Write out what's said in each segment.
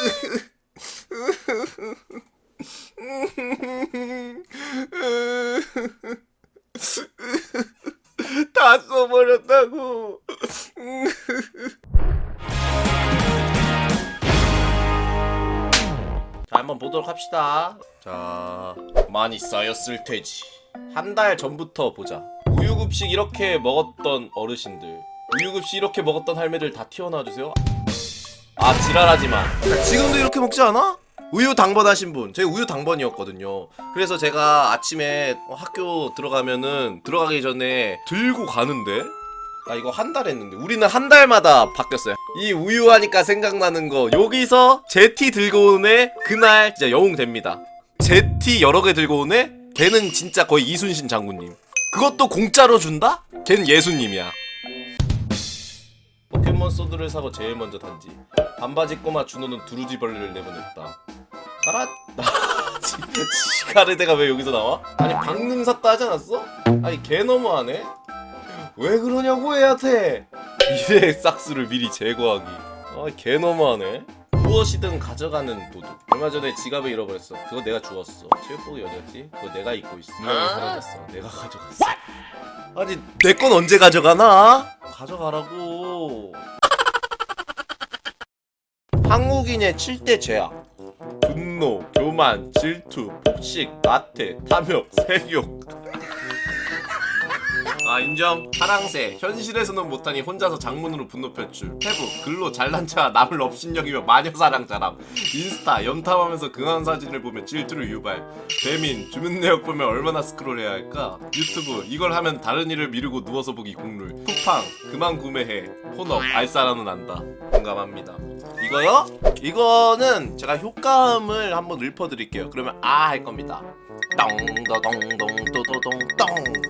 다 써버렸다고. 자, 한번 보도록 합시다. 자, 많이 쌓였을 테지. 한 달 전부터 보자. 우유급식 이렇게 먹었던 어르신들, 우유급식 이렇게 먹었던 할매들 다 튀어나와 주세요. 아, 지랄하지 마. 지금도 이렇게 먹지 않아? 우유 당번 하신 분, 제 우유 당번이었거든요. 그래서 제가 아침에 학교 들어가면은 들어가기 전에 들고 가는데 나 이거 한 달 했는데 우리는 한 달마다 바뀌었어요. 이 우유 하니까 생각나는 거 여기서 제티 들고 오네 그날 진짜 영웅 됩니다. 제티 여러 개 들고 오네 걔는 진짜 거의 이순신 장군님. 그것도 공짜로 준다? 걔는 예수님이야. 포켓몬 소드를 사고 제일 먼저 단지 반바지 꼬마 준호는 두루지 벌레를 내보냈다. 가라. 지- 지가르데가 왜 여기서 나와? 아니 방능 샀다 하지 않았어? 아니 개 너무하네. 왜 그러냐고 애한테 미래의 싹스를 미리 제거하기 아개 너무하네 무엇이든 가져가는 도둑. 얼마 전에 지갑을 잃어버렸어. 그거 내가 주웠어. 체육복이 어디였지? 그거 내가 입고 있어. 분명히 사라졌어. 내가 가져갔어. 아니 내 건 언제 가져가나? 가져가라고. 한국인의 7대 죄악. 분노, 교만, 질투, 폭식, 나태, 탐욕, 세욕 아 인정. 파랑새. 현실에서는 못하니 혼자서 장문으로 분노 표출. 페북 글로 잘난 차 남을 업신여기며 마녀사랑 자랑. 인스타 염탐하면서 근황 사진을 보면 질투를 유발. 배민 주문 내역 보면 얼마나 스크롤해야 할까? 유튜브 이걸 하면 다른 일을 미루고 누워서 보기 국룰. 쿠팡 그만 구매해. 혼업 알싸라는 안다. 공감합니다. 이거요? 이거는 제가 효과음을 한번 읊어드릴게요. 그러면 아 할 겁니다. 똥도동동 도도동똥 걔가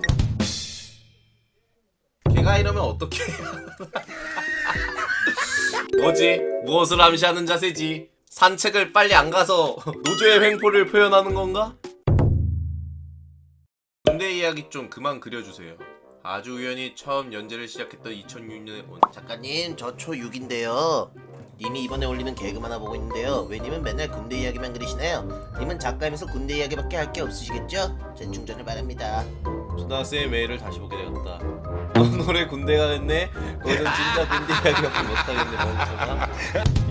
이러면 어떻게 뭐지? 무엇을 암시하는 자세지? 산책을 빨리 안 가서 노조의 횡포를 표현하는 건가? 군대 이야기 좀 그만 그려주세요. 아주 우연히 처음 연재를 시작했던 2006년에 온 작가님 저 초 6인데요 님이 이번에 올리는 개그만 하나 보고 있는데요 왜 님은 맨날 군대 이야기만 그리시나요? 님은 작가이면서 군대 이야기밖에 할 게 없으시겠죠? 재충전을 바랍니다 초등학생의 메일을 다시 보게 되었다. 너 노래 군대가 됐네? 그거는 진짜 군대 이야기밖에 못하겠네 멍청아.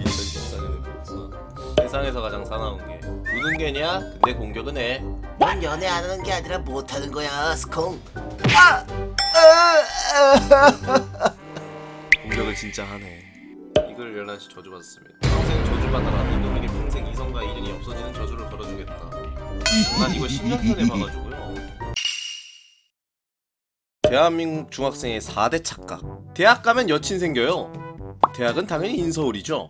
2014년에 복수. 세상에서 가장 사나운 게 우는 게냐? 근데 공격은 해. 넌 연애 안 하는 게 아니라 못 하는 거야 스콩 아! 아! 공격을 진짜 하네. 이글 열란시 저주받았습니다. 평생 저주받아라. 이놈이 평생 이성과 인연이 없어지는 저주를 걸어주겠다. 난 이거 10년 전에 봐가지고요. 대한민국 중학생의 4대 착각. 대학 가면 여친 생겨요. 대학은 당연히 인서울이죠.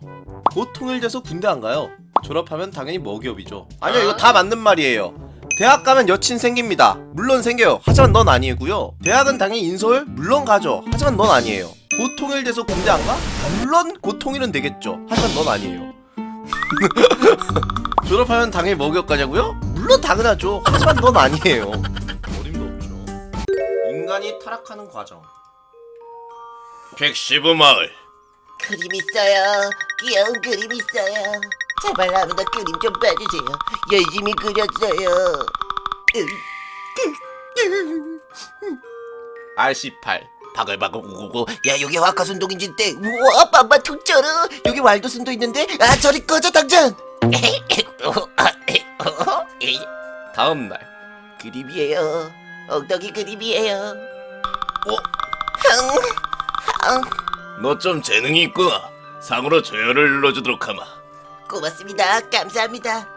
곧 통일돼서 군대 안 가요. 졸업하면 당연히 먹이업이죠. 아니요, 이거 다 맞는 말이에요. 대학 가면 여친 생깁니다. 물론 생겨요. 하지만 넌 아니고요. 대학은 당연히 인서울? 물론 가죠. 하지만 넌 아니에요. 곧 통일돼서 군대 안 가? 물론 곧 통일은 되겠죠. 하지만 넌 아니에요. 졸업하면 당연히 먹이업 가냐고요? 물론 당연하죠. 하지만 넌 아니에요. 인간이 타락하는 과정. 115마을. 그림 있어요 귀여운 그림 있어요 제발 아무나 그림 좀 봐주세요 열심히 그렸어요 R18. 바글바글구구구. 야 여기 화카순동인지인데 우와 빰빰 툭 쩔어 여기 왈도순도 있는데 아 저리 꺼져 당장 다음 날. 그림이에요 엉덩이 그림이에요 어? 흥, 너 좀 재능이 있구나. 상으로 조연을 눌러주도록 하마. 고맙습니다 감사합니다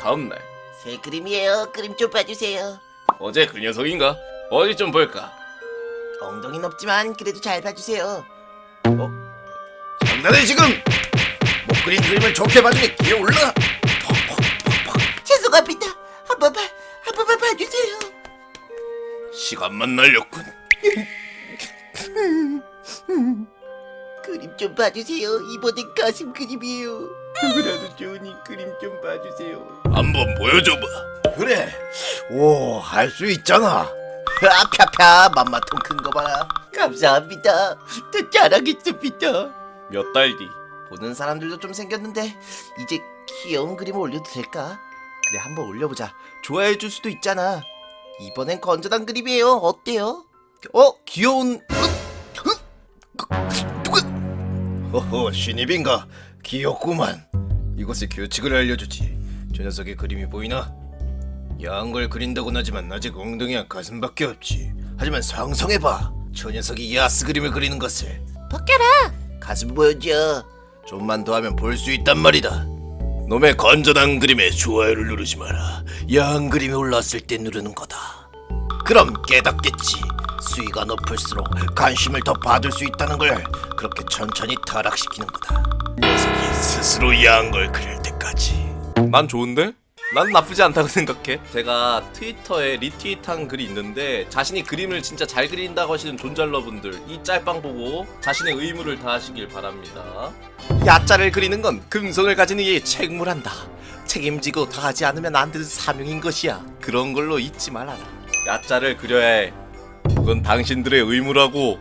다음 날. 새 그림이에요 그림 좀 봐주세요 어제 그 녀석인가? 어디 좀 볼까? 엉덩이는 없지만 그래도 잘 봐주세요 장난해 지금! 못 그린 그림을 좋게 봐주니 기어 올라! 시간만 날렸군. 그림 좀 봐주세요 이번엔 가슴 그림이에요 누구라도 좋으니 그림 좀 봐주세요. 한번 보여줘봐. 그래. 오, 할 수 있잖아. 아펴펴 맘마통 큰 거 봐라 감사합니다 더 잘하겠습니다 몇 달 뒤 보는 사람들도 좀 생겼는데 이제 귀여운 그림 을 올려도 될까? 그래 한번 올려보자. 좋아해 줄 수도 있잖아. 이번엔 건전한 그림이에요. 어때요? 어 귀여운 허허 신입인가? 귀엽구만 이곳의 규칙을 알려주지 저 녀석의 그림이 보이나? 야한 걸 그린다고는 하지만 아직 엉덩이와 가슴밖에 없지 하지만 상상해봐 저 녀석이 야스 그림을 그리는 것을 벗겨라. 가슴 보여줘. 좀만 더 하면 볼 수 있단 말이다 놈의 건전한 그림에 좋아요를 누르지 마라. 야한 그림이 올라왔을 때 누르는 거다. 그럼 깨닫겠지. 수위가 높을수록 관심을 더 받을 수 있다는 걸 그렇게 천천히 타락시키는 거다. 녀석이 스스로 야한 걸 그릴 때까지. 난 좋은데? 난 나쁘지 않다고 생각해. 제가 트위터에 리트윗한 글이 있는데 자신이 그림을 진짜 잘 그린다고 하시는 존잘러분들 이 짤방 보고 자신의 의무를 다하시길 바랍니다. 야자를 그리는 건 금성을 가진 이에 책무란다. 책임지고 다하지 않으면 안 되는 사명인 것이야. 그런 걸로 잊지 말아라. 야자를 그려야 해. 그건 당신들의 의무라고.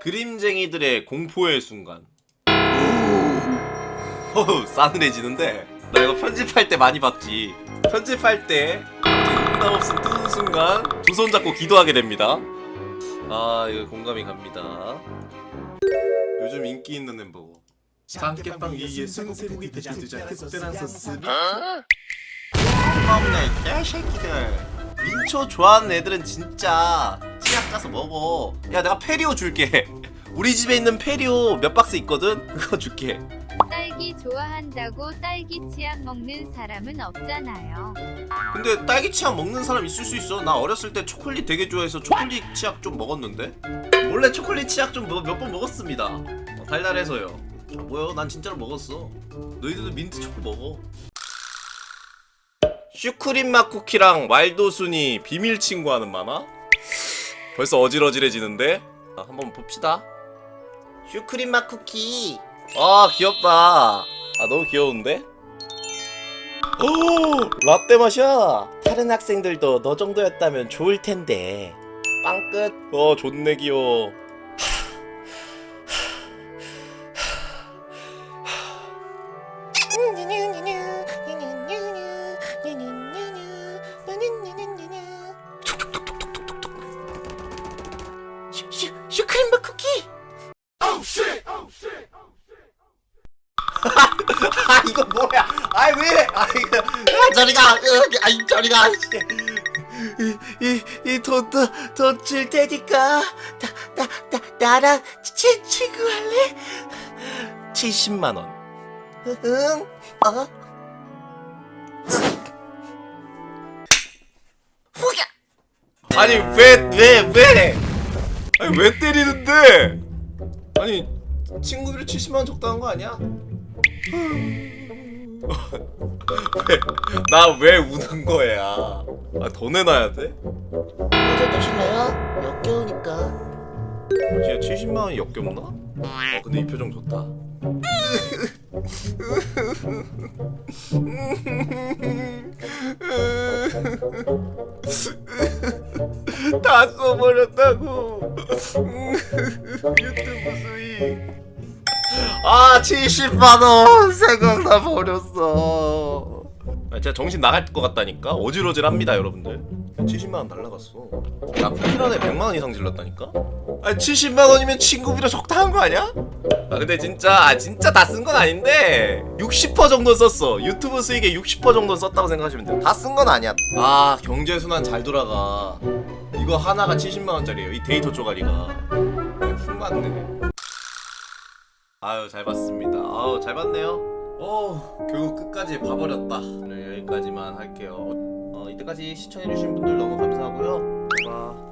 그림쟁이들의 공포의 순간. 어우 싸늘해지는데 나 이거 편집할 때 많이 봤지? 편집할 때 응답 없음 뜨는 순간 두 손 잡고 기도하게 됩니다. 아 이거 공감이 갑니다. 요즘 인기 있는 햄버거. 삼계빵 위에 순세고기 대추두자 특별한 소스 고맙네 개새끼들. 민초 좋아하는 애들은 진짜 치약 가서 먹어. 야 내가 페리오 줄게. 우리 집에 있는 페리오 몇 박스 있거든? 그거 줄게 딸기 좋아한다고 딸기 치약 먹는 사람은 없잖아요. 근데 딸기 치약 먹는 사람 있을 수 있어. 나 어렸을 때 초콜릿 되게 좋아해서 초콜릿 치약 좀 먹었는데. 원래 초콜릿 치약 좀 몇 번 먹었습니다. 어, 달달해서요. 아, 뭐야? 난 진짜로 먹었어. 너희들도 민트 초코 먹어. 슈크림 맛 쿠키랑 왈도순이 비밀 친구하는 만화? 벌써 어질어질해지는데? 아, 한번 봅시다. 슈크림 맛 쿠키. 아 귀엽다. 아 너무 귀여운데? 오 라떼 맛이야. 다른 학생들도 너 정도였다면 좋을 텐데. 빵 끝. 어 좋네 귀여워. 이거 뭐야? 아이 왜? 아 이거 아, 저리가. 아이 저리가. 이이돈돈 줄 테니까 나나 나 나랑 친 친구 할래? 70만 원. 응? 어? 후야. 아니 왜 왜 왜? 아니 왜 때리는데? 아니 친구들이 70만 원 적당한 거 아니야? 나 왜 우는 거야? 아, 더 내놔야 돼? 어제 드실래요? 역겨우니까. 진짜 70만 원이 역겹나? 어 근데 이 표정 좋다. 다 써버렸다고. 유튜브 수익. 아 70만 원 생각나 버렸어. 아, 진짜 정신 나갈 것 같다니까 어질어질합니다 여러분들. 70만 원 날라갔어. 나 쿠키런에 100만 원 이상 질렀다니까. 아 70만 원이면 친구비로 적당한 거 아니야? 아 근데 진짜 아, 진짜 다 쓴 건 아닌데 60% 정도 썼어. 유튜브 수익의 60% 정도 썼다고 생각하시면 돼요. 다 쓴 건 아니야. 아 경제 순환 잘 돌아가. 이거 하나가 70만 원짜리예요. 이 데이터 쪼가리가. 흠 맞네. 아유 잘 봤습니다. 아유 잘 봤네요. 어 결국 끝까지 봐버렸다. 오늘 여기까지만 할게요. 어 이때까지 시청해주신 분들 너무 감사하고요. 봐.